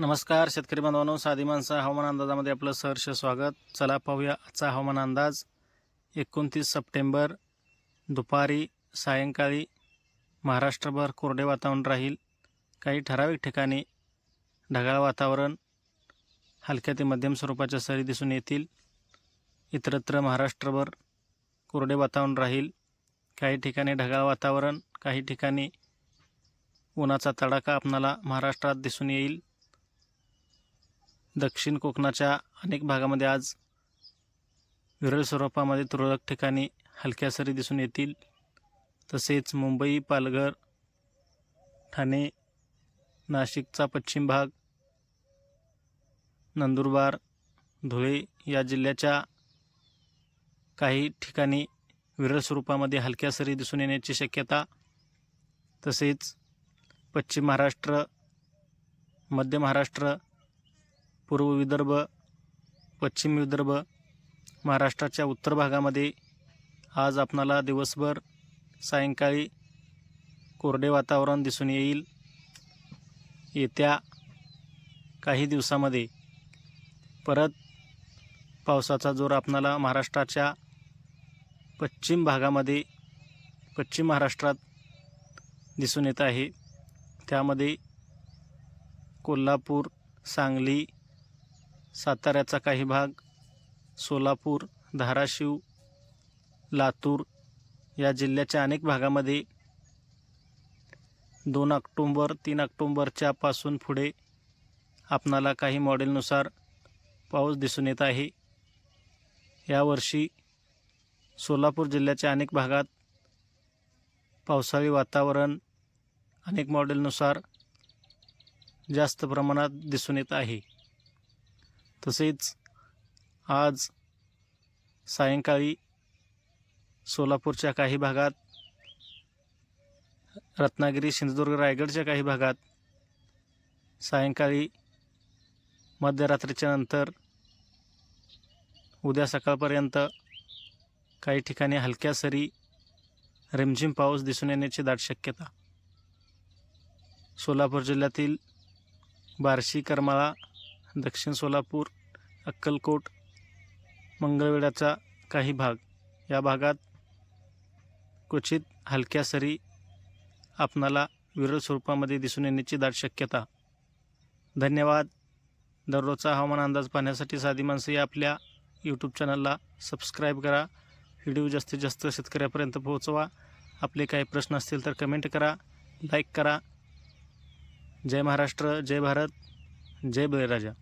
नमस्कार शेतकरी बांधवांनो. साधी माणसं हवामान अंदाजामध्ये आपलं सहर्ष स्वागत. चला पाहूया आजचा हवामान अंदाज. एकोणतीस सप्टेंबर दुपारी सायंकाळी महाराष्ट्रभर कोरडे वातावरण राहील. काही ठराविक ठिकाणी ढगाळ वातावरण हलक्या ते मध्यम स्वरूपाच्या सरी दिसून येतील. इतरत्र महाराष्ट्रभर कोरडे वातावरण राहील. काही ठिकाणी ढगाळ वातावरण काही ठिकाणी उन्हाचा तडाखा आपणाला महाराष्ट्रात दिसून येईल. दक्षिण कोकणाच्या अनेक भागामध्ये आज विरळ स्वरूपामध्ये तुरळक ठिकाणी हलक्या सरी दिसून येतील. तसेच मुंबई पालघर ठाणे नाशिकचा पश्चिम भाग नंदुरबार धुळे या जिल्ह्याच्या काही ठिकाणी विरळ स्वरूपामध्ये हलक्या सरी दिसून येण्याची शक्यता तसेच पश्चिम महाराष्ट्र मध्य महाराष्ट्र पूर्व विदर्भ पश्चिम विदर्भ महाराष्ट्राच्या उत्तर भागामध्ये आज आपणाला दिवसभर सायंकाळी कोरडे वातावरण दिसून येईल. येत्या काही दिवसामध्ये परत पावसाचा जोर आपणाला महाराष्ट्राच्या पश्चिम भागामध्ये पश्चिम महाराष्ट्रात दिसून येत आहे. त्यामध्ये कोल्हापूर सांगली साताऱ्याचा काही भाग सोलापूर धाराशिव लातूर या जिल्ह्याच्या अनेक भागामध्ये दोन ऑक्टोंबर तीन ऑक्टोंबरच्या पासून पुढे आपणाला काही मॉडेलनुसार पाऊस दिसून येत आहे. यावर्षी सोलापूर जिल्ह्याच्या अनेक भागात पावसाळी वातावरण अनेक मॉडेलनुसार जास्त प्रमाणात दिसून येत आहे. तसेच आज सायंकाळी सोलापूरच्या काही भागात रत्नागिरी सिंधुदुर्ग रायगडच्या काही भागात सायंकाळी मध्यरात्रीच्या नंतर उद्या सकाळपर्यंत काही ठिकाणी हलक्या सरी रिमझिम पाऊस दिसून येण्याची दाट शक्यता. सोलापूर जिल्ह्यातील बार्शी करमाळा दक्षिण सोलापूर अक्कलकोट मंगळवेढ्याचा काही भाग. या भागात क्वचित हलक्या सरी आपणाला विरळ स्वरूपामध्ये दिसून येण्याची दाट शक्यता. धन्यवाद. दररोजचा हवामान अंदाज पाहण्यासाठी साधी माणसं या आपल्या यूट्यूब चॅनलला सबस्क्राईब करा. व्हिडिओ जास्तीत जास्त शेतकऱ्यापर्यंत पोहोचवा. आपले काही प्रश्न असतील तर कमेंट करा लाईक करा. जय महाराष्ट्र जय भारत. जय बळीराजा